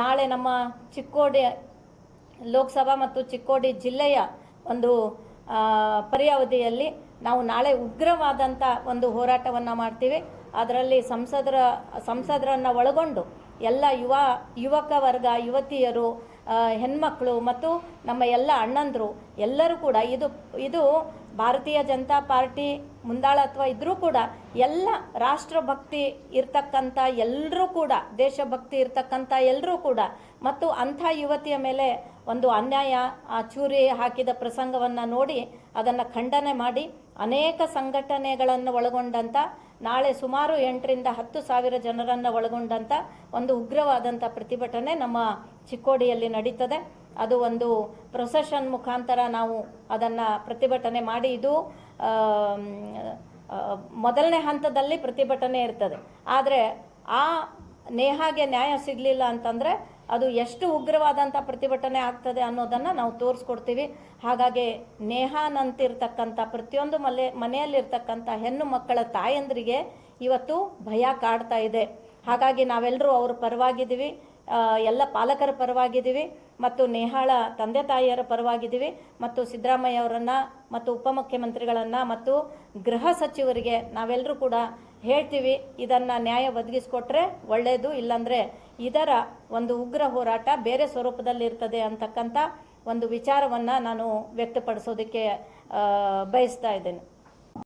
ನಾಳೆ ನಮ್ಮ ಚಿಕ್ಕೋಡಿ ಲೋಕಸಭಾ ಮತ್ತು ಚಿಕ್ಕೋಡಿ ಜಿಲ್ಲೆಯ ಒಂದು ಪರ್ಯಾವಧಿಯಲ್ಲಿ ನಾವು ನಾಳೆ ಉಗ್ರವಾದಂಥ ಒಂದು ಹೋರಾಟವನ್ನು ಮಾಡ್ತೀವಿ. ಅದರಲ್ಲಿ ಸಂಸದರ, ಸಂಸದರನ್ನು ಒಳಗೊಂಡು ಎಲ್ಲ ಯುವ, ಯುವಕ ವರ್ಗ, ಯುವತಿಯರು ಹೆಣ್ಮಕ್ಳು ಮತ್ತು ನಮ್ಮ ಎಲ್ಲ ಅಣ್ಣಂದರು ಎಲ್ಲರೂ ಕೂಡ ಇದು ಇದು ಭಾರತೀಯ ಜನತಾ ಪಾರ್ಟಿ ಮುಂದಾಳತ್ವ ಇದ್ರೂ ಕೂಡ ಎಲ್ಲ ರಾಷ್ಟ್ರಭಕ್ತಿ ಇರ್ತಕ್ಕಂಥ ಎಲ್ಲರೂ ಕೂಡ, ದೇಶಭಕ್ತಿ ಇರ್ತಕ್ಕಂಥ ಎಲ್ಲರೂ ಕೂಡ, ಮತ್ತು ಅಂಥ ಯುವತಿಯ ಮೇಲೆ ಒಂದು ಅನ್ಯಾಯ, ಆ ಚೂರಿ ಹಾಕಿದ ಪ್ರಸಂಗವನ್ನು ನೋಡಿ ಅದನ್ನು ಖಂಡನೆ ಮಾಡಿ ಅನೇಕ ಸಂಘಟನೆಗಳನ್ನು ಒಳಗೊಂಡಂಥ, ನಾಳೆ ಸುಮಾರು ಎಂಟರಿಂದ ಹತ್ತು ಸಾವಿರ ಜನರನ್ನು ಒಳಗೊಂಡಂಥ ಒಂದು ಉಗ್ರವಾದಂಥ ಪ್ರತಿಭಟನೆ ನಮ್ಮ ಚಿಕ್ಕೋಡಿಯಲ್ಲಿ ನಡೀತದೆ. ಅದು ಒಂದು ಪ್ರೊಸೆಷನ್ ಮುಖಾಂತರ ನಾವು ಅದನ್ನು ಪ್ರತಿಭಟನೆ ಮಾಡಿ ಇದು ಮೊದಲನೇ ಹಂತದಲ್ಲಿ ಪ್ರತಿಭಟನೆ ಇರ್ತದೆ. ಆದರೆ ಆ ನೇಹಾಗೆ ನ್ಯಾಯ ಸಿಗಲಿಲ್ಲ ಅಂತಂದರೆ ಅದು ಎಷ್ಟು ಉಗ್ರವಾದಂಥ ಪ್ರತಿಭಟನೆ ಆಗ್ತದೆ ಅನ್ನೋದನ್ನು ನಾವು ತೋರಿಸ್ಕೊಡ್ತೀವಿ. ಹಾಗಾಗಿ ನೇಹಾನಂತಿರ್ತಕ್ಕಂಥ ಪ್ರತಿಯೊಂದು ಮಲೆ ಮನೆಯಲ್ಲಿರ್ತಕ್ಕಂಥ ಹೆಣ್ಣು ಮಕ್ಕಳ ತಾಯಂದ್ರಿಗೆ ಇವತ್ತು ಭಯ ಕಾಡ್ತಾ ಇದೆ. ಹಾಗಾಗಿ ನಾವೆಲ್ಲರೂ ಅವ್ರ ಪರವಾಗಿದ್ದೀವಿ. ಎಲ್ಲ ಪಾಲಕರ ಪರವಾಗಿದ್ದೀವಿ ಮತ್ತು ನೇಹಾಳ ತಂದೆ ತಾಯಿಯರ ಪರವಾಗಿದ್ದೀವಿ ಮತ್ತು ಸಿದ್ದರಾಮಯ್ಯ ಅವರನ್ನು ಮತ್ತು ಉಪಮುಖ್ಯಮಂತ್ರಿಗಳನ್ನು ಮತ್ತು ಗೃಹ ಸಚಿವರಿಗೆ ನಾವೆಲ್ಲರೂ ಕೂಡ ಹೇಳ್ತೀವಿ, ಇದನ್ನು ನ್ಯಾಯ ಒದಗಿಸ್ಕೊಟ್ರೆ ಒಳ್ಳೆಯದು ಇಲ್ಲಾಂದರೆ ಇದರ ಒಂದು ಉಗ್ರ ಹೋರಾಟ ಬೇರೆ ಸ್ವರೂಪದಲ್ಲಿ ಇರ್ತದೆ ಅಂತಕ್ಕಂಥ ಒಂದು ವಿಚಾರವನ್ನು ನಾನು ವ್ಯಕ್ತಪಡಿಸೋದಕ್ಕೆ ಬಯಸ್ತಾ ಇದ್ದೇನೆ.